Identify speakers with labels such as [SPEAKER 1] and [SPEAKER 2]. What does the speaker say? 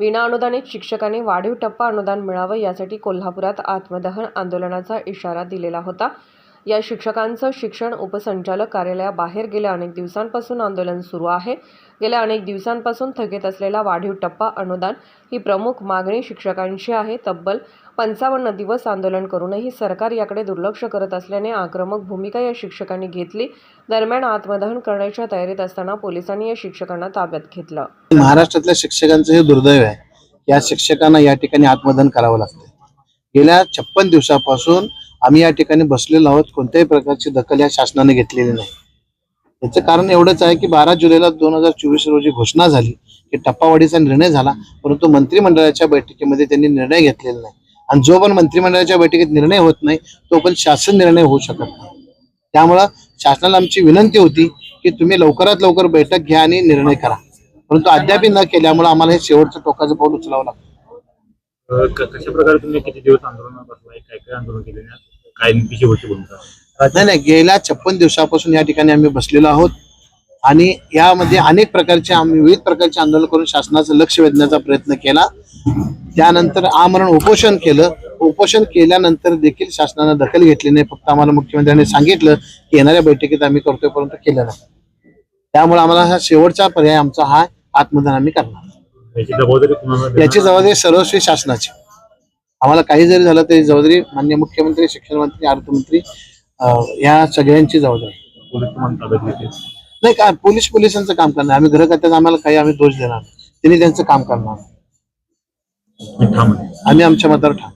[SPEAKER 1] विना अनुदानित शिक्षकांनी वाढीव टप्पा अनुदान मिळावं यासाठी कोल्हापुरात आत्मदहन आंदोलनाचा इशारा दिलेला होता. या शिक्षकांचं शिक्षण उपसंचालक कार्यालयाबाहेर गेल्या अनेक दिवसांपासून आंदोलन सुरू आहे. गेल्या अनेक दिवसांपासून थकीत असलेला वाढीव टप्पा अनुदान ही प्रमुख मागणी शिक्षकांची आहे. तब्बल पंचावन्न दिवस आंदोलन करूनही सरकार याकडे दुर्लक्ष करत असल्याने आक्रमक भूमिका या शिक्षकांनी घेतली. दरम्यान आत्मदहन करण्याच्या तयारीत असताना पोलिसांनी या शिक्षकांना ताब्यात घेतलं.
[SPEAKER 2] महाराष्ट्रातल्या शिक्षकांचं हे दुर्दैव आहे. या शिक्षकांना या ठिकाणी आत्मदहन करावं लागतं. गेल्या छप्पन दिवसापासून आम्ही या ठिकाणी बसलेलो आहोत. कोणत्याही प्रकारची दखल या शासनाने घेतलेली नाही. याचं कारण एवढंच आहे की बारा जुलैला दोन हजार चोवीस रोजी घोषणा झाली की टप्पावाढीचा निर्णय झाला परंतु मंत्रिमंडळाच्या बैठकीमध्ये त्यांनी निर्णय घेतलेला नाही. आणि जो पण मंत्रिमंडळाच्या बैठकीत निर्णय होत नाही तो पण शासन निर्णय होऊ शकत नाही. त्यामुळं शासनाला आमची विनंती होती की तुम्ही लवकरात लवकर बैठक घ्या आणि निर्णय करा. परंतु अद्याप न केल्यामुळे आम्हाला हे शेवटचं टोकाचं पाऊल उचलावं लागतं.
[SPEAKER 3] कशा प्रकारे तुम्ही किती दिवस आंदोलनात बसलाय? काय काय आंदोलन केले? काय शेवटची भूमिका?
[SPEAKER 2] नाही नाही गेल्या छप्पन दिवसापासून या ठिकाणी आम्ही बसलेलो आहोत आणि यामध्ये अनेक प्रकारचे आम्ही विविध प्रकारचे आंदोलन करून शासनाचं लक्ष वेधण्याचा प्रयत्न केला. त्यानंतर आमरण उपोषण केलं. उपोषण केल्यानंतर देखील शासनानं दखल घेतली नाही. फक्त आम्हाला मुख्यमंत्र्यांनी सांगितलं की येणाऱ्या बैठकीत आम्ही करतोय परंतु केलं नाही. त्यामुळे आम्हाला हा शेवटचा पर्याय आमचा हा आत्मदान आम्ही करणार.
[SPEAKER 3] याची जबाबदारी कुणाला देणार?
[SPEAKER 2] याची जबाबदारी सर्वस्वी शासनाची आम्हाला काही जरी झालं तरी जबाबदारी मान्य मुख्यमंत्री शिक्षण मंत्री अर्थमंत्री अं, या सगळ्यांची जबाबदारी आहे.
[SPEAKER 3] पोलीस तुम्हाला ताब्यात घेतील
[SPEAKER 2] नाही काय पोलीस पोलिसांचं काम करणार आम्ही गृहखात्यात आम्हाला काही आम्ही दोष देणार नाही. त्यांनी त्यांचं काम करणार
[SPEAKER 3] मी ठाम आहे
[SPEAKER 2] आम्ही आमच्या मतावर ठाम